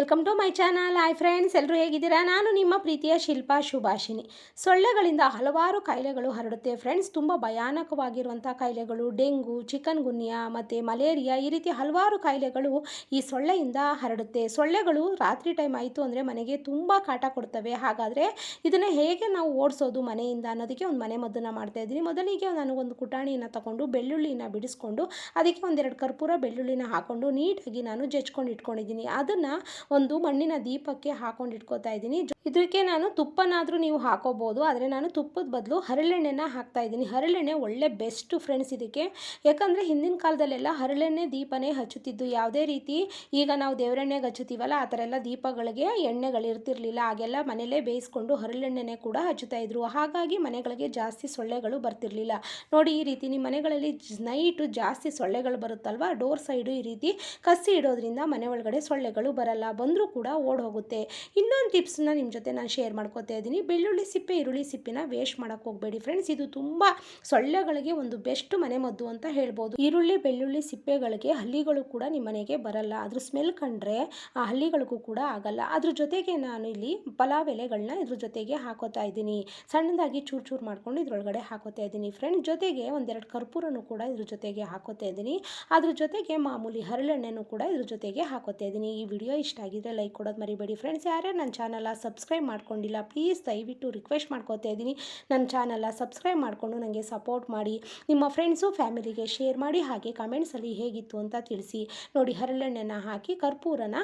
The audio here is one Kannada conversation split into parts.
Welcome to my channel. Hi friends ಎಲ್ಲರೂ ಹೇಗಿದ್ದೀರಾ? ನಾನು ನಿಮ್ಮ ಪ್ರೀತಿಯ ಶಿಲ್ಪಾ ಶುಭಾಷಿನಿ ಸೊಳ್ಳೆಗಳಿಂದ ಹಲವಾರು ಕಾಯಿಲೆಗಳು ಹರಡುತ್ತೆ ಫ್ರೆಂಡ್ಸ್. ತುಂಬ ಭಯಾನಕವಾಗಿರುವಂಥ ಕಾಯಿಲೆಗಳು, ಡೆಂಗು, ಚಿಕನ್ ಗುನ್ಯಾ ಮತ್ತು ಮಲೇರಿಯಾ ಈ ರೀತಿ ಹಲವಾರು ಕಾಯಿಲೆಗಳು ಈ ಸೊಳ್ಳೆಯಿಂದ ಹರಡುತ್ತೆ. ಸೊಳ್ಳೆಗಳು ರಾತ್ರಿ ಟೈಮ್ ಆಯಿತು ಅಂದರೆ ಮನೆಗೆ ತುಂಬ ಕಾಟ ಕೊಡ್ತವೆ. ಹಾಗಾದರೆ ಇದನ್ನು ಹೇಗೆ ನಾವು ಓಡಿಸೋದು ಮನೆಯಿಂದ ಅನ್ನೋದಕ್ಕೆ ಒಂದು ಮನೆ ಮದ್ದನ್ನು ಮಾಡ್ತಾ ಇದ್ದೀನಿ. ಮೊದಲಿಗೆ ನಾನು ಒಂದು ಕುಟಾಣಿಯನ್ನು ತಗೊಂಡು ಬೆಳ್ಳುಳ್ಳಿನ ಬಿಡಿಸ್ಕೊಂಡು, ಅದಕ್ಕೆ ಒಂದೆರಡು ಕರ್ಪೂರ ಬೆಳ್ಳುಳ್ಳಿನ ಹಾಕ್ಕೊಂಡು ನೀಟಾಗಿ ನಾನು ಜಚ್ಕೊಂಡು ಇಟ್ಕೊಂಡಿದ್ದೀನಿ. ಅದನ್ನು ಒಂದು ಮಣ್ಣಿನ ದೀಪಕ್ಕೆ ಹಾಕೊಂಡು ಇಟ್ಕೋತಾ ಇದ್ದೀನಿ. ಇದಕ್ಕೆ ನಾನು ತುಪ್ಪನಾದರೂ ನೀವು ಹಾಕೋಬೋದು, ಆದರೆ ನಾನು ತುಪ್ಪದ ಬದಲು ಹರಳೆಣ್ಣೆನ ಹಾಕ್ತಾ ಇದ್ದೀನಿ. ಹರಳೆಣ್ಣೆ ಒಳ್ಳೆ ಬೆಸ್ಟ್ ಫ್ರೆಂಡ್ಸ್ ಇದಕ್ಕೆ. ಯಾಕಂದರೆ ಹಿಂದಿನ ಕಾಲದಲ್ಲೆಲ್ಲ ಹರಳೆಣ್ಣೆ ದೀಪನೇ ಹಚ್ಚುತ್ತಿದ್ದು. ಯಾವುದೇ ರೀತಿ ಈಗ ನಾವು ದೇವರೆಣ್ಣೆಗೆ ಹಚ್ಚುತ್ತೀವಲ್ಲ, ಆ ಥರ ಎಲ್ಲ ದೀಪಗಳಿಗೆ ಎಣ್ಣೆಗಳು ಇರ್ತಿರ್ಲಿಲ್ಲ. ಆಗೆಲ್ಲ ಮನೆಯಲ್ಲೇ ಬೇಯಿಸ್ಕೊಂಡು ಹರಳೆಣ್ಣೆನೇ ಕೂಡ ಹಚ್ಚುತ್ತಾ ಇದ್ರು. ಹಾಗಾಗಿ ಮನೆಗಳಿಗೆ ಜಾಸ್ತಿ ಸೊಳ್ಳೆಗಳು ಬರ್ತಿರ್ಲಿಲ್ಲ. ನೋಡಿ ಈ ರೀತಿ ನಿಮ್ಮ ಮನೆಗಳಲ್ಲಿ ನೈಟು ಜಾಸ್ತಿ ಸೊಳ್ಳೆಗಳು ಬರುತ್ತಲ್ವ? ಡೋರ್ ಸೈಡು ಈ ರೀತಿ ಕಸಿ ಇಡೋದ್ರಿಂದ ಮನೆ ಒಳಗಡೆ ಸೊಳ್ಳೆಗಳು ಬರಲ್ಲ. ಬಂದರೂ ಕೂಡ ಓಡ್ ಹೋಗುತ್ತೆ. ಇನ್ನೊಂದು ಟಿಪ್ಸ್ನ ನಿಮ್ಮ ಜೊತೆ ನಾನು ಶೇರ್ ಮಾಡ್ಕೋತಾ ಇದ್ದೀನಿ. ಬೆಳ್ಳುಳ್ಳಿ ಸಿಪ್ಪೆ, ಈರುಳ್ಳಿ ಸಿಪ್ಪಿನ ವೇಸ್ಟ್ ಮಾಡೋಕೆ ಹೋಗಬೇಡಿ ಫ್ರೆಂಡ್ಸ್ ಇದು ತುಂಬ ಸೊಳ್ಳೆಗಳಿಗೆ ಒಂದು ಬೆಸ್ಟ್ ಮನೆ ಮದ್ದು ಅಂತ ಹೇಳ್ಬೋದು. ಈರುಳ್ಳಿ, ಬೆಳ್ಳುಳ್ಳಿ ಸಿಪ್ಪೆಗಳಿಗೆ ಹಲ್ಲಿಗಳು ಕೂಡ ನಿಮ್ಮ ಮನೆಗೆ ಬರಲ್ಲ. ಅದ್ರ ಸ್ಮೆಲ್ ಕಂಡ್ರೆ ಆ ಹಲ್ಲಿಗಳಿಗೂ ಕೂಡ ಆಗಲ್ಲ. ಅದ್ರ ಜೊತೆಗೆ ನಾನು ಇಲ್ಲಿ ಪಲಾವ್ ಎಲೆಗಳನ್ನ ಇದ್ರ ಜೊತೆಗೆ ಹಾಕೋತಾ ಇದ್ದೀನಿ. ಸಣ್ಣದಾಗಿ ಚೂರು ಚೂರು ಮಾಡ್ಕೊಂಡು ಇದ್ರೊಳಗಡೆ ಹಾಕೋತಾ ಇದ್ದೀನಿ ಫ್ರೆಂಡ್ ಜೊತೆಗೆ ಒಂದೆರಡು ಕರ್ಪೂರನು ಕೂಡ ಇದ್ರ ಜೊತೆಗೆ ಹಾಕೋತಾ ಇದ್ದೀನಿ. ಅದ್ರ ಜೊತೆಗೆ ಮಾಮೂಲಿ ಹರಳೆಣ್ಣೆನೂ ಕೂಡ ಇದ್ರ ಜೊತೆಗೆ ಹಾಕೋತಾ ಇದ್ದೀನಿ. ಈ ವಿಡಿಯೋ ಇಷ್ಟ ಆಗಿದ್ರೆ ಲೈಕ್ ಕೊಡೋದು ಮರಿಬೇಡಿ ಫ್ರೆಂಡ್ಸ್ ಯಾರ್ಯಾರು ನನ್ನ ಚಾನಲ್ ಸಬ್ಸ್ಕ್ರೈಬ್ ಮಾಡ್ಕೊಂಡಿಲ್ಲ ಪ್ಲೀಸ್ ದಯವಿಟ್ಟು ರಿಕ್ವೆಸ್ಟ್ ಮಾಡ್ಕೋತಾ ಇದ್ದೀನಿ. ನನ್ನ ಚಾನಲ್ನ ಸಬ್ಸ್ಕ್ರೈಬ್ ಮಾಡಿಕೊಂಡು ನನಗೆ ಸಪೋರ್ಟ್ ಮಾಡಿ. ನಿಮ್ಮ ಫ್ರೆಂಡ್ಸು ಫ್ಯಾಮಿಲಿಗೆ ಶೇರ್ ಮಾಡಿ, ಹಾಗೆ ಕಮೆಂಟ್ಸಲ್ಲಿ ಹೇಗಿತ್ತು ಅಂತ ತಿಳಿಸಿ. ನೋಡಿ, ಹರಳೆಣ್ಣೆನ ಹಾಕಿ ಕರ್ಪೂರನ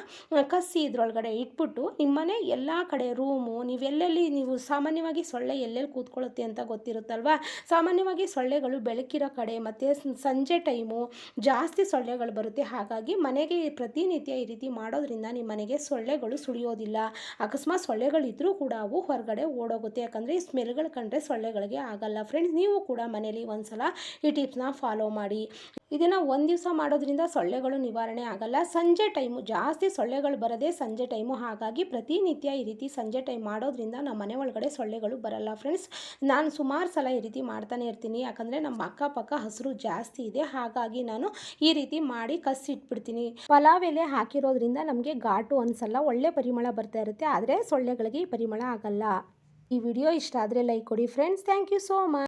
ಕಸಿ ಇದ್ರೊಳಗಡೆ ಇಟ್ಬಿಟ್ಟು ನಿಮ್ಮನೆ ಎಲ್ಲ ಕಡೆ ರೂಮು ನೀವೆಲ್ಲೆಲ್ಲಿ ನೀವು ಸಾಮಾನ್ಯವಾಗಿ ಸೊಳ್ಳೆ ಎಲ್ಲೆಲ್ಲಿ ಕೂತ್ಕೊಳ್ಳುತ್ತೆ ಅಂತ ಗೊತ್ತಿರುತ್ತಲ್ವ? ಸಾಮಾನ್ಯವಾಗಿ ಸೊಳ್ಳೆಗಳು ಬೆಳಕಿರೋ ಕಡೆ ಮತ್ತು ಸಂಜೆ ಟೈಮು ಜಾಸ್ತಿ ಸೊಳ್ಳೆಗಳು ಬರುತ್ತೆ. ಹಾಗಾಗಿ ಮನೆಗೆ ಪ್ರತಿನಿತ್ಯ ಈ ರೀತಿ ಮಾಡೋದ್ರಿಂದ ನಿಮ್ಮ ಮನೆಗೆ ಸೊಳ್ಳೆಗಳು ಸುಳಿಯೋದಿಲ್ಲ. ಅಕಸ್ಮಾತ್ ಸೊಳ್ಳೆಗಳಿದ್ರೂ ಕೂಡ ಅವು ಹೊರಗಡೆ ಓಡೋಗುತ್ತೆ. ಯಾಕಂದರೆ ಈ ಸ್ಮೆಲ್ಗಳು ಕಂಡ್ರೆ ಸೊಳ್ಳೆಗಳಿಗೆ ಆಗಲ್ಲ. ಫ್ರೆಂಡ್ಸ್, ನೀವು ಕೂಡ ಮನೇಲಿ ಒಂದ್ಸಲ ಈ ಟಿಪ್ಸ್ನ ಫಾಲೋ ಮಾಡಿ. ಇದನ್ನು ಒಂದು ದಿವಸ ಮಾಡೋದ್ರಿಂದ ಸೊಳ್ಳೆಗಳು ನಿವಾರಣೆ ಆಗಲ್ಲ. ಸಂಜೆ ಟೈಮು, ಜಾಸ್ತಿ ಸೊಳ್ಳೆಗಳು ಬರದೇ ಸಂಜೆ ಟೈಮು. ಹಾಗಾಗಿ ಪ್ರತಿನಿತ್ಯ ಈ ರೀತಿ ಸಂಜೆ ಟೈಮ್ ಮಾಡೋದ್ರಿಂದ ನಮ್ಮ ಮನೆ ಒಳಗಡೆ ಸೊಳ್ಳೆಗಳು ಬರಲ್ಲ. ಫ್ರೆಂಡ್ಸ್, ನಾನು ಸುಮಾರು ಸಲ ಈ ರೀತಿ ಮಾಡ್ತಾನೆ ಇರ್ತೀನಿ. ಯಾಕಂದರೆ ನಮ್ಮ ಅಕ್ಕಪಕ್ಕ ಹಸಿರು ಜಾಸ್ತಿ ಇದೆ. ಹಾಗಾಗಿ ನಾನು ಈ ರೀತಿ ಮಾಡಿ ಕಸಿಟ್ಬಿಡ್ತೀನಿ ಪಲಾವ್ ಎಲೆ ಹಾಕಿರೋದ್ರಿಂದ ನಮಗೆ ಘಾಟು ಅನ್ಸಲ್ಲ ಒಳ್ಳೆ ಪರಿಮಳ ಬರ್ತಾ ಇರುತ್ತೆ. ಆದರೆ ಸೊಳ್ಳೆಗಳಿಗೆ ಈ ಪರಿಮಳ ಆಗಲ್ಲ. ಈ ವಿಡಿಯೋ ಇಷ್ಟ ಆದರೆ ಲೈಕ್ ಕೊಡಿ friends thank you so much